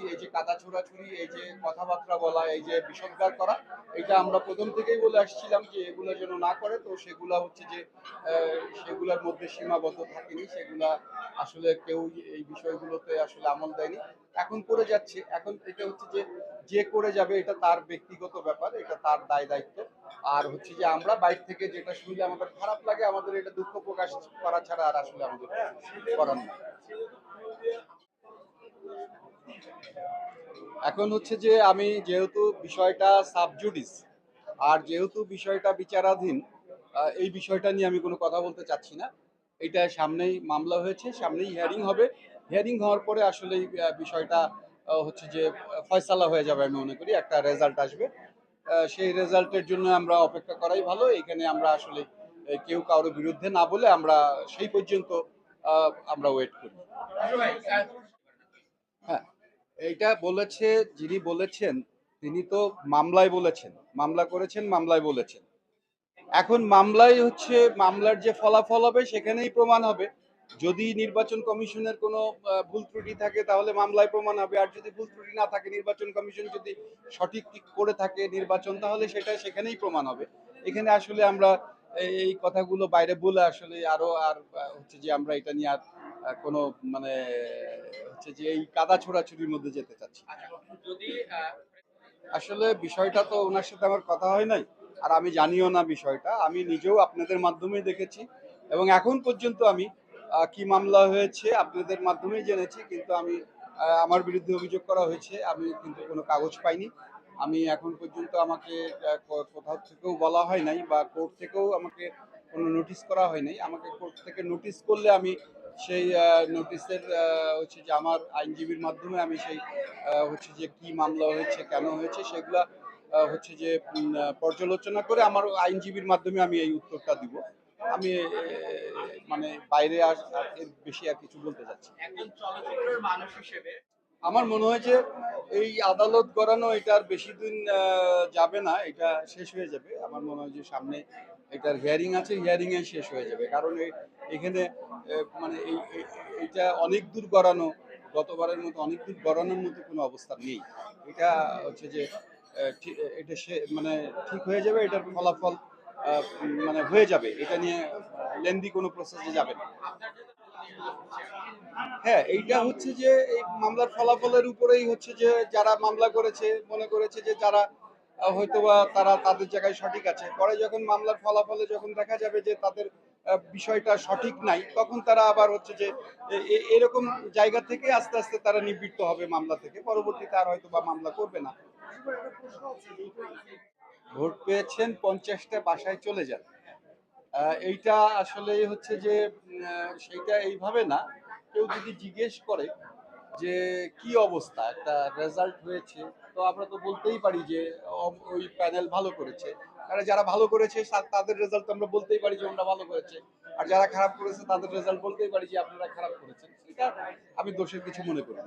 রাজনীতি এই যে কাদা ছোড়াছুরি এই যে কথাবার্তা বলা, এই যে বিষদগার করা, এটা আমরা প্রথম থেকেই বলে আসছিলাম যে এগুলো যেন না করে। তো সেগুলা হচ্ছে যে সেগুলোর মধ্যে সীমাবদ্ধ থাকেনি, সেগুলা আসলে কেউ এই বিষয়গুলোতে আসলে আমল দেয়নি। এখন করে যাচ্ছে। এখন এটা হচ্ছে যে যে করে যাবে এটা তার ব্যক্তিগত ব্যাপার, এটা তার দায় দায়িত্ব। আর হচ্ছে যে আমরা বাইরে থেকে যেটা শুনলে আমাদের খারাপ লাগে, আমাদের এটা দুঃখ প্রকাশ করা ছাড়া আর আসলে আমাদের করার নেই। এখন হচ্ছে যে আমি যেহেতু বিষয়টা সাবজুডিস, আর যেহেতু বিষয়টা বিচারাধীন এই বিষয়টা নিয়ে আমি কোনো কথা বলতে চাচ্ছি না। এটা সামনেই মামলা হয়েছে, সামনেই হিয়ারিং হবে। হিয়ারিং হওয়ার পরে আসলে বিষয়টা হচ্ছে যে, ফয়সালা হয়ে যাবে আমি মনে করি, একটা রেজাল্ট আসবে। সেই রেজাল্টের জন্য আমরা অপেক্ষা করাই ভালো। এখানে আমরা আসলে কেউ কারোর বিরুদ্ধে না বলে আমরা সেই পর্যন্ত আমরা ওয়েট করি। হ্যাঁ এইটা বলেছে, যিনি বলেছেন, তিনি তো মামলায় বলেছেন। মামলা করেছেন, মামলায় বলেছেন। এখন মামলায় হচ্ছে, মামলার যে ফলাফল হবে, সেখানেই প্রমাণ হবে। যদি নির্বাচন কমিশনের কোনো ভুল ত্রুটি থাকে, তাহলে মামলায় প্রমাণ হবে। আর যদি ভুল ত্রুটি না থাকে, নির্বাচন কমিশন যদি সঠিক করে থাকে নির্বাচন, তাহলে সেটা সেখানেই প্রমাণ হবে। এখানে আসলে আমরা এই- কথাগুলো বাইরে বলে আসলে আরও আর হচ্ছে যে আমরা এটা নিয়ে আর কোনো মানে হচ্ছে যে এই কাদা ছোড়াছুরির মধ্যে যেতে চাচ্ছি। যদি আহ, আসলে বিষয়টা তো ওনার সাথে আমার কথা হয় নাই আর আমি জানিও না বিষয়টা। আমি নিজেও আপনাদের মাধ্যমে দেখেছি এবং এখন পর্যন্ত আমি কি মামলা হয়েছে আপনাদের মাধ্যমেই জেনেছি কিন্তু আমি আমার বিরুদ্ধে অভিযোগ করা হয়েছে আমি কিন্তু কোনো কাগজ পাইনি। আমি এখন পর্যন্ত আমাকে কোথাও থেকেও বলা হয় নাই বা কোর্ট থেকেও আমাকে কোনো নোটিশ করা হয় নাই। আমাকে কোর্ট থেকে নোটিশ করলে আমি সেই নোটিশের হচ্ছে যে আমার আইনজীবীর মাধ্যমে আমি সেই হচ্ছে যে কি মামলা হয়েছে কেন হয়েছে সেগুলা হচ্ছে যে পর্যালোচনা করে আমার আইনজীবীর মাধ্যমে আমি এই উত্তরটা দিব। আমি মানে বাইরে আর এর বেশি আর কিছু বলতে চাচ্ছি চলচ্চিত্রের মানুষ হিসেবে? আমার মনে হয় যে এই আদালত গড়ানো এটা আর বেশি দিন যাবে না এটা শেষ হয়ে যাবে। আমার মনে হয় যে সামনে এটার হিয়ারিং আছে হিয়ারিং এ শেষ হয়ে যাবে। কারণ এখানে মানে এই এইটা অনেক দূর গড়ানো, গতবারের মতো অনেক দূর গড়ানোর মতো কোনো অবস্থা নেই। এটা হচ্ছে যে এটা সে মানে ঠিক হয়ে যাবে, এটার ফলাফল মানে হয়ে যাবে। এটা নিয়ে লেন্দি কোনো প্রসেসে যাবে না। হ্যাঁ এইটা হচ্ছে যে, এই মামলার ফলাফলের উপরেই হচ্ছে যে, যারা মামলা করেছে, মনে করেছে যে, যারা হয়তোবা তারা তাদের জায়গায় সঠিক আছে। পরে যখন মামলার ফলাফলে যখন দেখা যাবে যে তাদের বিষয়টা সঠিক নাই, তখন তারা আবার হচ্ছে যে এরকম জায়গা থেকে আস্তে আস্তে তারা নিবৃত্ত হবে মামলা থেকে। পরবর্তীতে আর হয়তো বা মামলা করবে না। ভোট পেয়েছেন পঞ্চাশটা, বাসায় চলে যান। এইটা আসলে হচ্ছে যে সেইটা এইভাবে না। কেউ যদি জিজ্ঞেস করে যে কি অবস্থা? একটা রেজাল্ট হয়েছে। তো আমরা তো বলতেই পারি যে ওই প্যানেল ভালো করেছে। আর যারা ভালো করেছে তাদের রেজাল্ট আমরা বলতেই পারি যে, ওরা ভালো করেছে। আর যারা খারাপ করেছে, তাদের রেজাল্ট বলতেই পারি যে, আপনারা খারাপ করেছেন। এটা আমি দোষের কিছু মনে করি